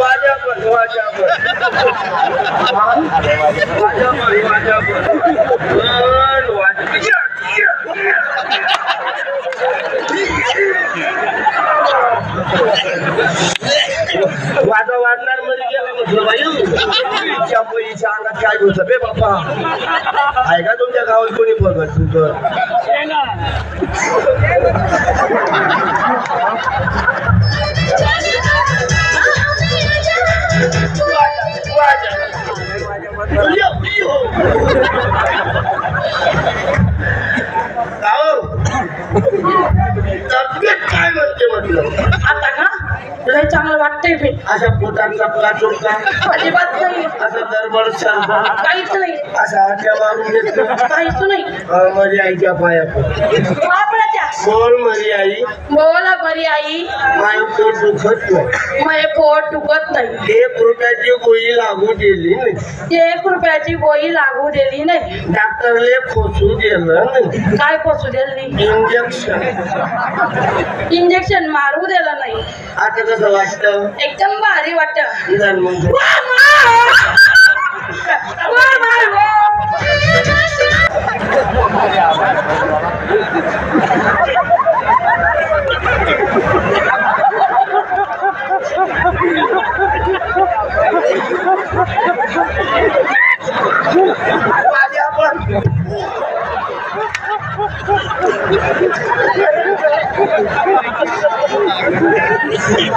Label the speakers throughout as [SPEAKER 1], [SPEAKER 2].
[SPEAKER 1] वाजापुर वाजापुर वाजापुर वाजापुर वादा वाढणार म्हणजे मध्ये गेला म्हटलं बाई. इच्छा पैच्या अंगात काय होतं बे बाप्पा? आहे का तुमच्या गावात कोणी बघत तुझं अशा पोटांचा प्लाटोटचा
[SPEAKER 2] अजिबात नाही.
[SPEAKER 1] असं दरबळ सरबा
[SPEAKER 2] काहीच नाही.
[SPEAKER 1] असा आठ्या मारून घेतलं
[SPEAKER 2] काहीच नाही.
[SPEAKER 1] अं, माझ्या आईच्या पाया
[SPEAKER 2] पड.
[SPEAKER 1] बोल माझी आई
[SPEAKER 2] बोला बरी आई
[SPEAKER 1] माय पोट दुखत नाही.
[SPEAKER 2] मग पोट दुखत नाही.
[SPEAKER 1] एक रुपयाची गोळी लागू दिली नाही.
[SPEAKER 2] एक रुपयाची गोळी लागू दिली नाही.
[SPEAKER 1] डॉक्टरले खोसू दिलं नाही.
[SPEAKER 2] काय पोचू दिली
[SPEAKER 1] इंजेक्शन.
[SPEAKER 2] इंजेक्शन मारू दिलं नाही.
[SPEAKER 1] आता कसं वाटतं?
[SPEAKER 2] एकदम भारी वाटत.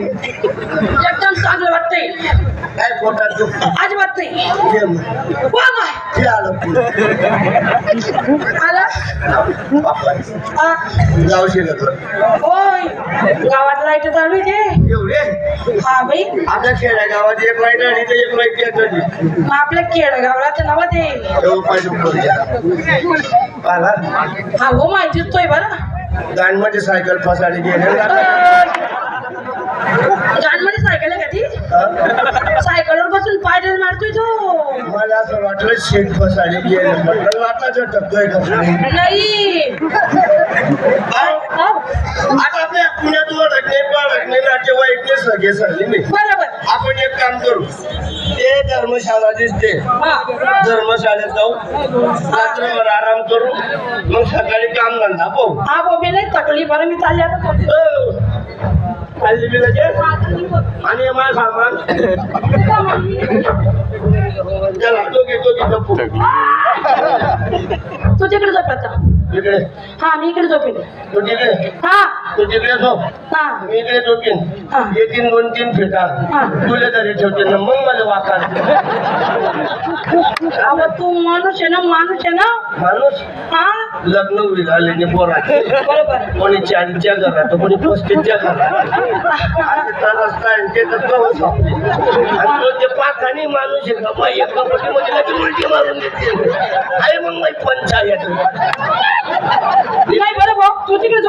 [SPEAKER 2] एकदम चांगलं वाटतंय.
[SPEAKER 1] काय पोटात दुखतं?
[SPEAKER 2] अजिबात नाही वा
[SPEAKER 1] ते आलं? जाऊ
[SPEAKER 2] होय गावात लाइट चालू आहे ते.
[SPEAKER 1] एवढे
[SPEAKER 2] हा बाई.
[SPEAKER 1] आपल्या खेड्या गावात एक लाइट आणि ते एक लाइट येत
[SPEAKER 2] मग आपल्या केडगावला तर नाव ते
[SPEAKER 1] पाहिजे
[SPEAKER 2] हा हो तोय बरं.
[SPEAKER 1] गाणमध्ये सायकल फसाडी गेले.
[SPEAKER 2] गाडमध्ये सायकल आहे का ती? सायकलवर बसून पायडल मारतोय तो.
[SPEAKER 1] मला असं वाटलं शेट फसाडी गेले. म्हटलं लाटाचं टक्कय कसं
[SPEAKER 2] नाही.
[SPEAKER 1] आता आपल्या पुण्यात ओळखणे पाळखणे नातेवाईकने सगळे सगळे नाही
[SPEAKER 2] बरोबर.
[SPEAKER 1] आपण एक काम करू. ते धर्मशाळा दिसते.
[SPEAKER 2] हा.
[SPEAKER 1] धर्मशाळेत जाऊ. रात्रभर आराम करू. मग सकाळी काम धंदा पाहू.
[SPEAKER 2] हा बोबे नाही तकली बरं मी चालली आता
[SPEAKER 1] हो. खाल्ली बी लगेच. आणि माझं सामान. चला दोघी दोघी जपू.
[SPEAKER 2] तू तिकडे झोप आता.
[SPEAKER 1] इकडे.
[SPEAKER 2] हा मी इकडे झोपेन.
[SPEAKER 1] तू तिकडे.
[SPEAKER 2] हा.
[SPEAKER 1] तू तिकडे झोप
[SPEAKER 2] हा.
[SPEAKER 1] मी इकडे झोपेन
[SPEAKER 2] हा.
[SPEAKER 1] येतीन दोन तीन फिटा
[SPEAKER 2] हा.
[SPEAKER 1] तुला तरी ठेवते ना मग मला वाकार
[SPEAKER 2] अहो तू माणूस आहे ना माणूस आहे ना.
[SPEAKER 1] माणूस?
[SPEAKER 2] हा?
[SPEAKER 1] लग्न होईल आले पोराचे
[SPEAKER 2] बरोबर.
[SPEAKER 1] कोणी चाळीसच्या घरात कोणी पस्तीसच्या घरात. तरच काय ते तर कवच वाटते. आणि तो ते पाखानी माणूस आहे का बाई एका पटीमध्ये लगेच उलटी मारून देते. आहे मग पंचायत.
[SPEAKER 2] नाही बरं भाऊ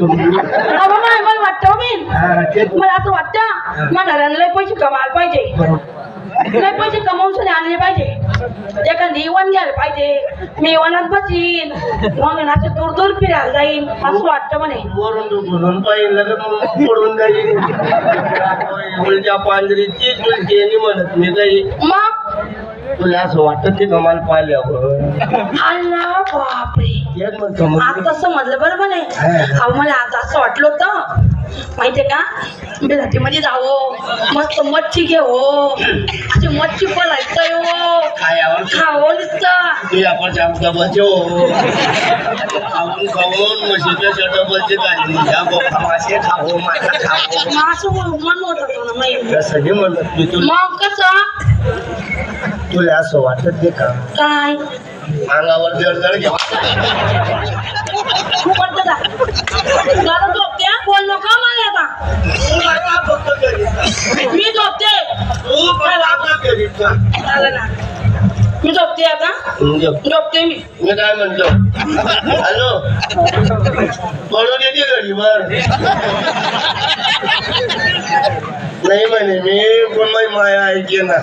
[SPEAKER 2] मला वाटतं मी
[SPEAKER 1] हा, तेच.
[SPEAKER 2] मला असं वाटतं. मला घराला लय पैसे कमायला पाहिजे. लय पैसे कमावून सुद्धा आणले पाहिजे. एखादी इवन घ्यायला पाहिजे. मी इवनात बसीन. मग ना असं दूर दूर फिरायला जाईन. असं वाटतं म्हणे.
[SPEAKER 1] वरून तू घुसून पाहिजे लगेच पडून जाईल पांढरीची आणि म्हणत मी काही.
[SPEAKER 2] मग?
[SPEAKER 1] तुला असं वाटत ते कमाल पाहिल्यावर
[SPEAKER 2] अल्ला बापरे.
[SPEAKER 1] तेच म्हणतो मग
[SPEAKER 2] आता समजलं बरोबर नाही अहो मला आता असं वाटलं होतं. माहितीये का? बिलातीमध्ये जावं. मस्त मच्छी घेऊ अशी मच्छी पलायचं हो.
[SPEAKER 1] खायावर
[SPEAKER 2] खावं नुसतं.
[SPEAKER 1] ते आपण डबलचे हो. खाऊन खाऊन म्हशीच्या डबलचे गाडी या बोका मासे खाऊ मासा खाऊ
[SPEAKER 2] मग असं मन होत होतं ना माहिती
[SPEAKER 1] नाही मी तुला?
[SPEAKER 2] मग कसं?
[SPEAKER 1] तुला असं वाटत ते का?
[SPEAKER 2] काय?
[SPEAKER 1] अंगावर
[SPEAKER 2] झोपते? बोल नको मला आता. मी झोपते. मी झोपते आता. झोपते मी.
[SPEAKER 1] मी काय म्हणतो? हॅलो? पडू देते घडीवर नाही म्हणे मी. पण माझी माया ऐके ना.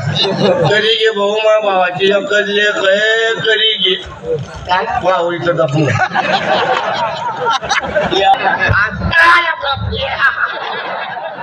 [SPEAKER 1] करी घे भाऊ मा भावाची लेख आहे करी घे.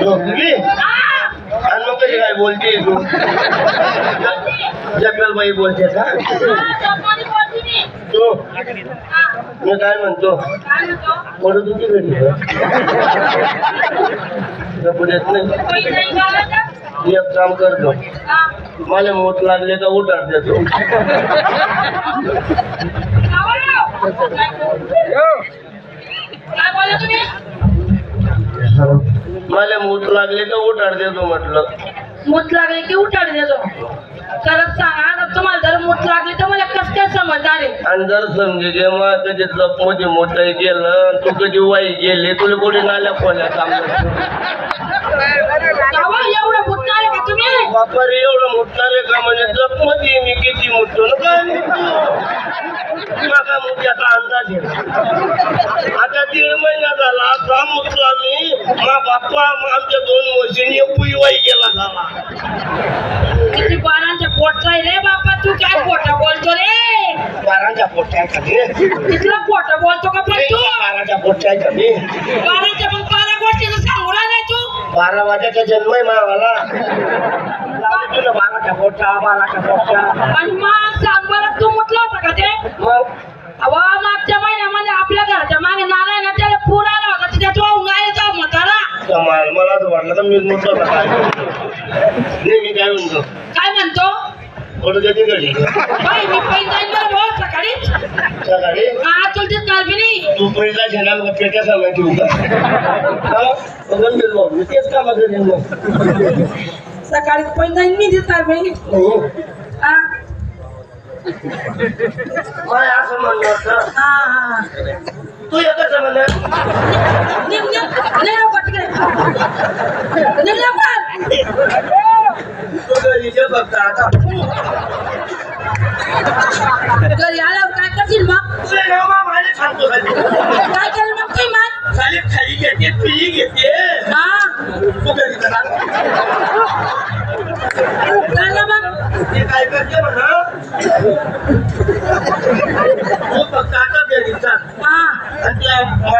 [SPEAKER 1] झोपली आणि मग कशी काय बोलते तू जगल बोलते का तू मी काय म्हणतो पडू तुझी घरी पुण्यात नाही एक काम करतो मला मोठ लागले का उठार देतो मला मूठ लागले का उठार देतो म्हटलं.
[SPEAKER 2] मूत लागले की उठाड देतो. खरंच सांगा आता तुम्हाला जर मूत लागली तर मला कसं काय समजणार आहे
[SPEAKER 1] आणि जर समजे गे मग कधी जपमध्ये मोठं गेलं तू कधी वाई गेले तुला कोणी नाल्या खोल्या काम
[SPEAKER 2] अहो, एवढं मुतणार आहे का तुम्ही
[SPEAKER 1] बापर एवढं मोठणार आहे का? म्हणजे जपमध्ये मी किती मोठतो ना काय? मुद्द्याचा अंदाज आहे. आता दीड महिना झाला असा मुद्दा आम्ही. मा बाप्पा आमच्या दोन वर्षांनी वाई गेला झाला.
[SPEAKER 2] किती बारांच्या पोटचा आहे रे बापा तू काय खोटं बोलतो रे?
[SPEAKER 1] बाराच्या पोट्या खाली
[SPEAKER 2] तिथलं खोटं बोलतो का पण तू?
[SPEAKER 1] बाराच्या पोट्या खाली
[SPEAKER 2] बाराच्या पण बारा
[SPEAKER 1] वाजाचा जन्म आहे मावाला. तुला बाराच्या पोट्या बाराच्या पोट्या
[SPEAKER 2] आणि मग सांग बरं तू म्हटलं होतं का ते?
[SPEAKER 1] मग?
[SPEAKER 2] अहो मागच्या महिन्यामध्ये आपल्या घराच्या मागे नाला आहे ना त्याला पूर आला होता त्याच्यात वाहून गायचा म्हातारा
[SPEAKER 1] कमाल मला असं वाटलं तर मीच म्हणतो नाही मी काय म्हणतो?
[SPEAKER 2] काय म्हणतो?
[SPEAKER 1] थोडं त्याची घडी
[SPEAKER 2] बाई मी पैसे जाईन बरं भाऊ सकाळीच
[SPEAKER 1] सकाळी?
[SPEAKER 2] हा तुला दिसणार बी नाही.
[SPEAKER 1] तू पहिला झेंडा मग पेट्या समय ठेवू का? बघून गेलो मी तेच कामा करेन मग
[SPEAKER 2] सकाळी जाईन मी बी नाही
[SPEAKER 1] हो.
[SPEAKER 2] हा.
[SPEAKER 1] मला असं म्हणलं होतं.
[SPEAKER 2] हा हा.
[SPEAKER 1] तू एकच म्हणलं?
[SPEAKER 2] तिकडे. लवकर.
[SPEAKER 1] आता
[SPEAKER 2] काय करशील मग?
[SPEAKER 1] तुझे नाव मा माझे सांगतो खाली
[SPEAKER 2] काय केलं मग तुम्ही मग
[SPEAKER 1] खाली खाली घेते पिली घेते
[SPEAKER 2] हा.
[SPEAKER 1] तू घरी चला
[SPEAKER 2] चाललं मग.
[SPEAKER 1] ते काय करते म्हणा तू फक्त आता घरी चाल
[SPEAKER 2] हा.
[SPEAKER 1] आणि त्या